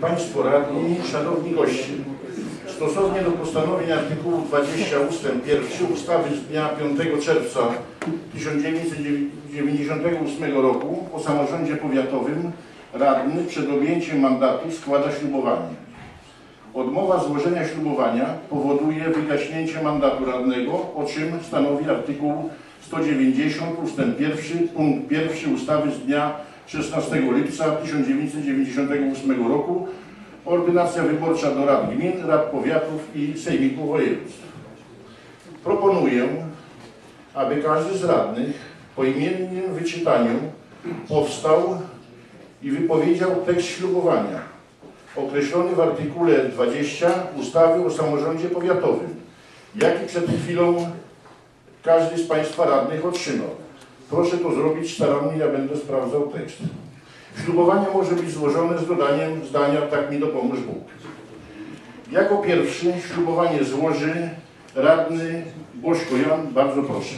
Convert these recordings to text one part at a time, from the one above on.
Państwo Radni, Szanowni Goście, stosownie do postanowień artykułu 20 ust. 1 ustawy z dnia 5 czerwca 1998 roku o samorządzie powiatowym radny przed objęciem mandatu składa ślubowanie. Odmowa złożenia ślubowania powoduje wygaśnięcie mandatu radnego, o czym stanowi artykuł 190 ust. 1 punkt 1 ustawy z dnia 16 lipca 1998 roku Ordynacja wyborcza do rad gmin, rad powiatów i sejmików województw. Proponuję, aby każdy z radnych po imiennym wyczytaniu powstał i wypowiedział tekst ślubowania określony w artykule 20 ustawy o samorządzie powiatowym, jaki przed chwilą każdy z Państwa radnych otrzymał. Proszę to zrobić starannie, ja będę sprawdzał tekst. Ślubowanie może być złożone z dodaniem zdania tak mi dopomóż Bóg. Jako pierwszy ślubowanie złoży radny Bożko Jan. Bardzo proszę.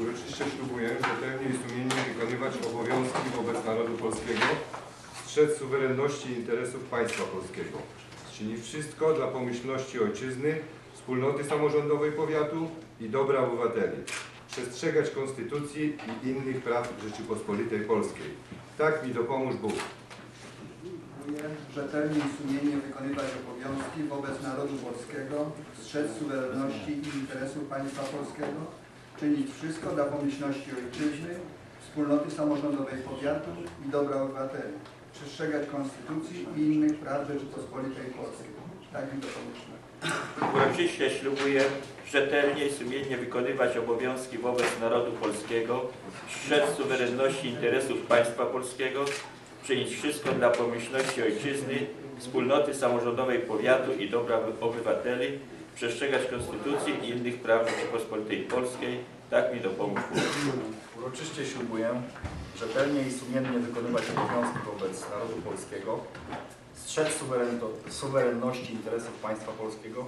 Uroczyście ślubuję rzetelnie i sumiennie wykonywać obowiązki wobec narodu polskiego, strzec suwerenności i interesów państwa polskiego, czynić wszystko dla pomyślności ojczyzny, wspólnoty samorządowej powiatu i dobra obywateli, przestrzegać konstytucji i innych praw Rzeczypospolitej Polskiej. Tak mi dopomóż Bóg. Rzetelnie i sumiennie wykonywać obowiązki wobec narodu polskiego, strzec suwerenności i interesów państwa polskiego, czynić wszystko dla pomyślności ojczyzny, wspólnoty samorządowej powiatu i dobra obywateli, przestrzegać konstytucji i innych praw Rzeczypospolitej Polskiej. Tak mi Bóg. Uroczyście ślubuję rzetelnie i sumiennie wykonywać obowiązki wobec narodu polskiego, strzec suwerenności interesów państwa polskiego, czynić wszystko dla pomyślności ojczyzny, wspólnoty samorządowej powiatu i dobra obywateli, przestrzegać konstytucji i innych praw Rzeczypospolitej Polskiej, tak mi dopomóż Bóg. Uroczyście ślubuję rzetelnie i sumiennie wykonywać obowiązki wobec narodu polskiego, strzec suwerenności interesów państwa polskiego,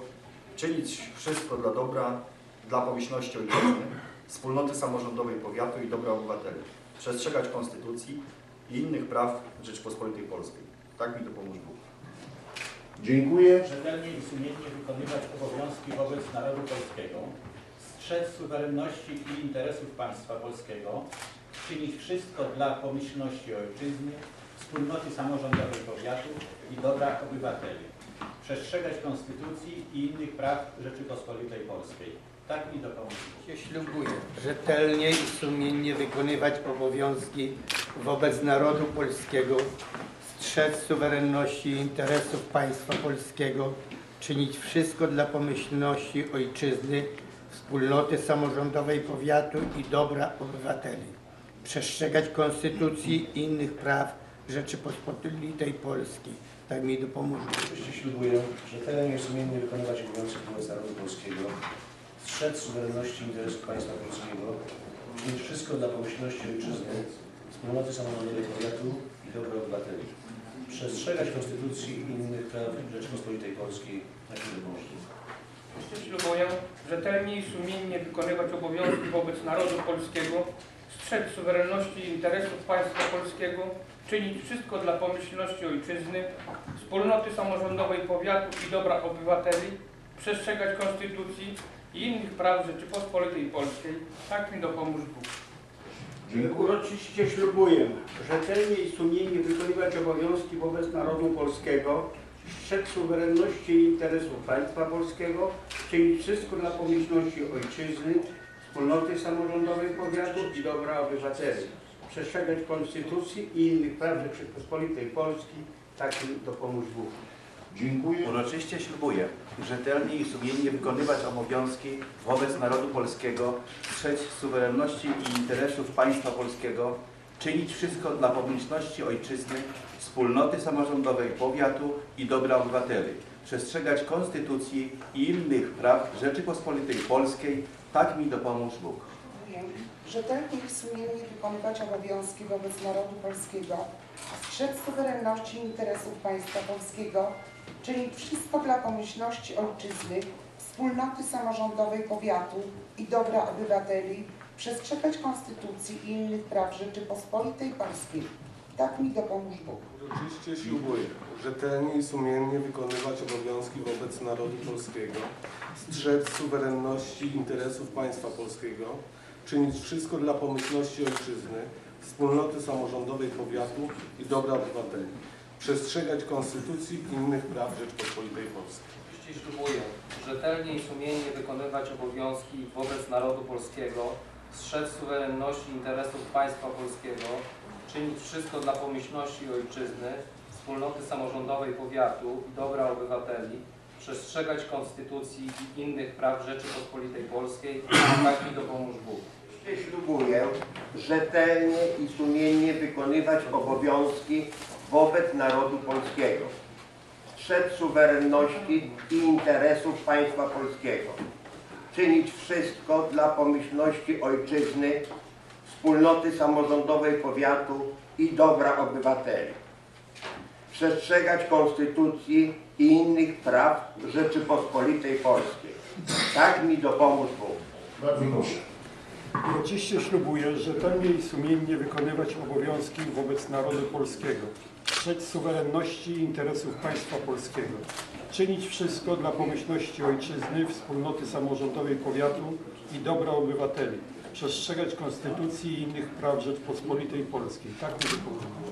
czynić wszystko dla dobra, dla pomyślności ojczyzny, wspólnoty samorządowej powiatu i dobra obywateli, przestrzegać konstytucji i innych praw Rzeczypospolitej Polskiej. Tak mi dopomóż Bóg. Dziękuję. rzetelnie i sumiennie wykonywać obowiązki wobec narodu polskiego, strzec suwerenności i interesów państwa polskiego, czynić wszystko dla pomyślności ojczyzny, wspólnoty samorządowej powiatu i dobra obywateli, przestrzegać konstytucji i innych praw Rzeczypospolitej Polskiej. Tak mi dopomóż Bóg. się ślubuję rzetelnie i sumiennie wykonywać obowiązki wobec narodu polskiego, strzec suwerenności i interesów państwa polskiego, czynić wszystko dla pomyślności ojczyzny, wspólnoty samorządowej powiatu i dobra obywateli, przestrzegać konstytucji i innych praw Rzeczypospolitej Polskiej. Tak mi dopomóż. Oczywiście ślubuję rzetelnie i sumiennie wykonywać obowiązki wobec narodu polskiego, strzec suwerenności i interesów państwa polskiego, czynić wszystko dla pomyślności ojczyzny, wspólnoty samorządowej powiatu i dobra obywateli, przestrzegać konstytucji i innych praw Rzeczypospolitej Polskiej, na chwilę Bożą. Ślubuję rzetelnie i sumiennie wykonywać obowiązki wobec narodu polskiego, strzec suwerenności i interesów państwa polskiego, czynić wszystko dla pomyślności ojczyzny, wspólnoty samorządowej powiatu i dobra obywateli, przestrzegać konstytucji i innych praw Rzeczypospolitej Polskiej. Tak mi dopomóż Bóg. Uroczyście ślubuję rzetelnie i sumiennie wykonywać obowiązki wobec narodu polskiego, strzec suwerenności i interesów państwa polskiego, czynić wszystko dla pomyślności ojczyzny, wspólnoty samorządowej powiatu i dobra obywateli, przestrzegać konstytucji i innych praw Rzeczypospolitej Polskiej, tak mi dopomóż Bóg. Dziękuję. Uroczyście ślubuję rzetelnie i sumiennie wykonywać obowiązki wobec narodu polskiego, strzec suwerenności i interesów państwa polskiego, czynić wszystko dla pomyślności ojczyzny, wspólnoty samorządowej powiatu i dobra obywateli, przestrzegać konstytucji i innych praw Rzeczypospolitej Polskiej, tak mi dopomóż Bóg. rzetelnie i sumiennie wykonywać obowiązki wobec narodu polskiego, strzec suwerenności i interesów państwa polskiego, czynić wszystko dla pomyślności ojczyzny, wspólnoty samorządowej powiatu i dobra obywateli, przestrzegać konstytucji i innych praw Rzeczypospolitej Polskiej. Tak mi dopomóż Bóg. Uroczyście ślubuję rzetelnie i sumiennie wykonywać obowiązki wobec narodu polskiego, strzec suwerenności i interesów państwa polskiego, czynić wszystko dla pomyślności ojczyzny, wspólnoty samorządowej powiatu i dobra obywateli, przestrzegać konstytucji i innych praw Rzeczpospolitej Polskiej. Uroczyście ślubuję rzetelnie i sumiennie wykonywać obowiązki wobec narodu polskiego, strzec suwerenności i interesów państwa polskiego, czynić wszystko dla pomyślności ojczyzny, wspólnoty samorządowej powiatu i dobra obywateli, przestrzegać konstytucji i innych praw Rzeczypospolitej Polskiej, tak mi dopomóż Bóg. Ślubuję rzetelnie i sumiennie wykonywać obowiązki wobec narodu polskiego, strzec suwerenności i interesów państwa polskiego, czynić wszystko dla pomyślności ojczyzny, wspólnoty samorządowej powiatu i dobra obywateli, przestrzegać konstytucji i innych praw Rzeczypospolitej Polskiej. Tak mi dopomóż Bóg. Bardzo proszę. Uroczyście ślubuję rzetelnie i sumiennie wykonywać obowiązki wobec narodu polskiego, strzec suwerenności i interesów państwa polskiego, czynić wszystko dla pomyślności ojczyzny, wspólnoty samorządowej powiatu i dobra obywateli, przestrzegać konstytucji i innych praw Rzeczpospolitej Polskiej. Tak.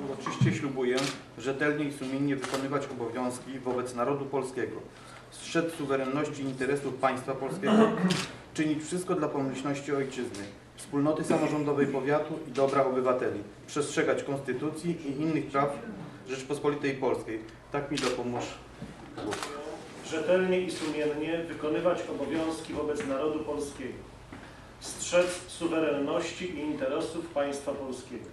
Uroczyście ślubuję rzetelnie i sumiennie wykonywać obowiązki wobec narodu polskiego, strzec suwerenności i interesów państwa polskiego, czynić wszystko dla pomyślności ojczyzny, wspólnoty samorządowej powiatu i dobra obywateli, przestrzegać konstytucji i innych praw Rzeczpospolitej Polskiej. Tak mi dopomóż Bóg. Rzetelnie i sumiennie wykonywać obowiązki wobec narodu polskiego, strzec suwerenności i interesów państwa polskiego,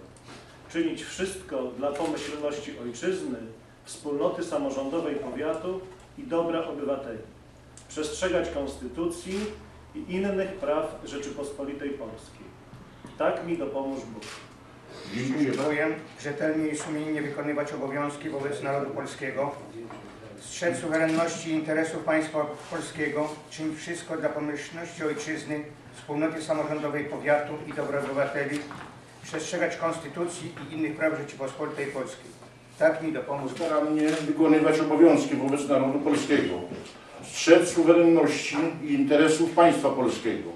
czynić wszystko dla pomyślności ojczyzny, wspólnoty samorządowej powiatu i dobra obywateli, przestrzegać konstytucji i innych praw Rzeczypospolitej Polskiej. Tak mi dopomóż Bóg. Dziękuję. Rzetelnie i sumiennie wykonywać obowiązki wobec narodu polskiego, strzec suwerenności i interesów państwa polskiego, czynić wszystko dla pomyślności ojczyzny, wspólnoty samorządowej powiatu i dobra obywateli, przestrzegać konstytucji i innych praw Rzeczypospolitej Polskiej. Tak mi dopomóż. Starannie wykonywać obowiązki wobec narodu polskiego, strzec suwerenności i interesów państwa polskiego,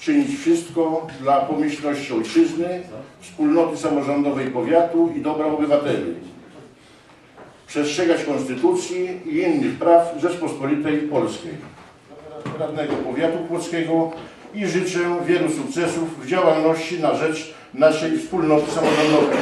czynić wszystko dla pomyślności ojczyzny, wspólnoty samorządowej powiatu i dobra obywateli, przestrzegać konstytucji i innych praw Rzeczpospolitej Polskiej, radnego powiatu płockiego i życzę wielu sukcesów w działalności na rzecz naszej wspólnoty samorządowej.